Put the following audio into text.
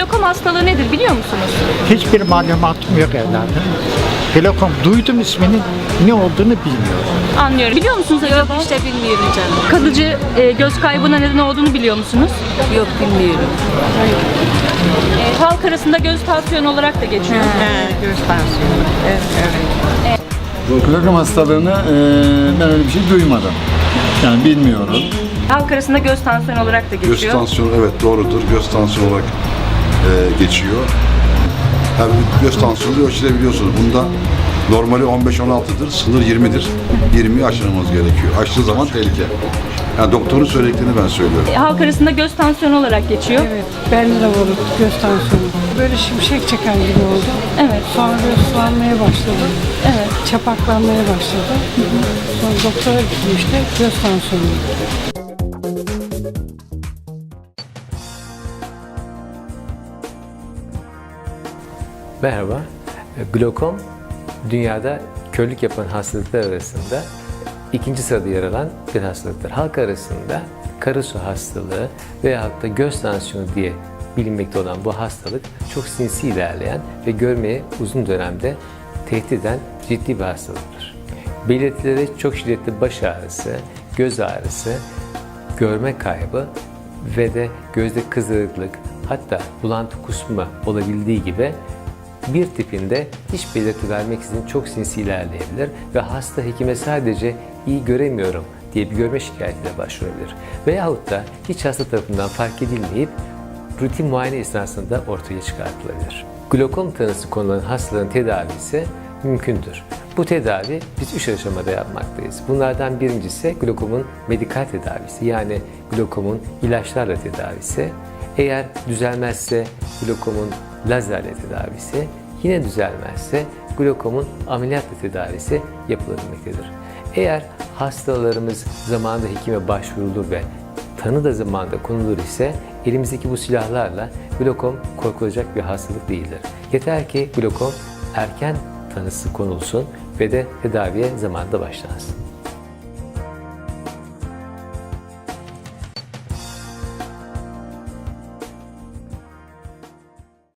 hastalığı nedir biliyor musunuz? Hiçbir malumatım yok evladım. Glokom duydum isminin ne olduğunu bilmiyorum. Anlıyorum. Biliyor musunuz acaba? İşte bilmiyorum canım. Kalıcı e, göz kaybına neden olduğunu biliyor musunuz? Yok bilmiyorum. E, halk arasında göz tansiyonu olarak da geçiyor. göz tansiyonu. Evet, evet. Klokom hastalığını eee, ben öyle bir şey duymadım. Yani bilmiyorum. Halk arasında göz tansiyonu olarak da Göz geçiyor. tansiyonu evet doğrudur. Göz tansiyonu olarak e, geçiyor. Yani göz tansiyonu ölçülebiliyorsunuz. Bunda normali 15-16'dır, sınır 20'dir. 20'yi aşmamız gerekiyor. Aştığı zaman tehlike. Yani doktorun söylediklerini ben söylüyorum. E, halk arasında göz tansiyonu olarak geçiyor. Evet, bende de var göz tansiyonu. Böyle şimşek çeken gibi oldu. Evet. Sonra böyle sulanmaya başladı. Evet. Çapaklanmaya başladı. Sonra doktora gittim işte göz tansiyonu. Merhaba. Glokom dünyada körlük yapan hastalıklar arasında ikinci sırada yer alan bir hastalıktır. Halk arasında karasu hastalığı veyahut da göz tansiyonu diye bilinmekte olan bu hastalık çok sinsi ilerleyen ve görmeye uzun dönemde tehdit eden ciddi bir hastalıktır. Belirtileri çok şiddetli baş ağrısı, göz ağrısı, görme kaybı ve de gözde kızarıklık hatta bulantı kusma olabildiği gibi bir tipinde hiç belirti vermeksizin çok sinsi ilerleyebilir ve hasta hekime sadece iyi göremiyorum diye bir görme şikayetiyle başvurabilir. Veyahut da hiç hasta tarafından fark edilmeyip rutin muayene esnasında ortaya çıkartılabilir. Glokom tanısı konulan hastaların tedavisi mümkündür. Bu tedavi biz üç aşamada yapmaktayız. Bunlardan birincisi glokomun medikal tedavisi yani glokomun ilaçlarla tedavisi. Eğer düzelmezse glokomun lazerle tedavisi, yine düzelmezse glokomun ameliyatla tedavisi yapılabilmektedir. Eğer hastalarımız zamanında hekime başvurulur ve tanı da zamanında konulur ise elimizdeki bu silahlarla glokom korkulacak bir hastalık değildir. Yeter ki glokom erken tanısı konulsun ve de tedaviye zamanında başlansın.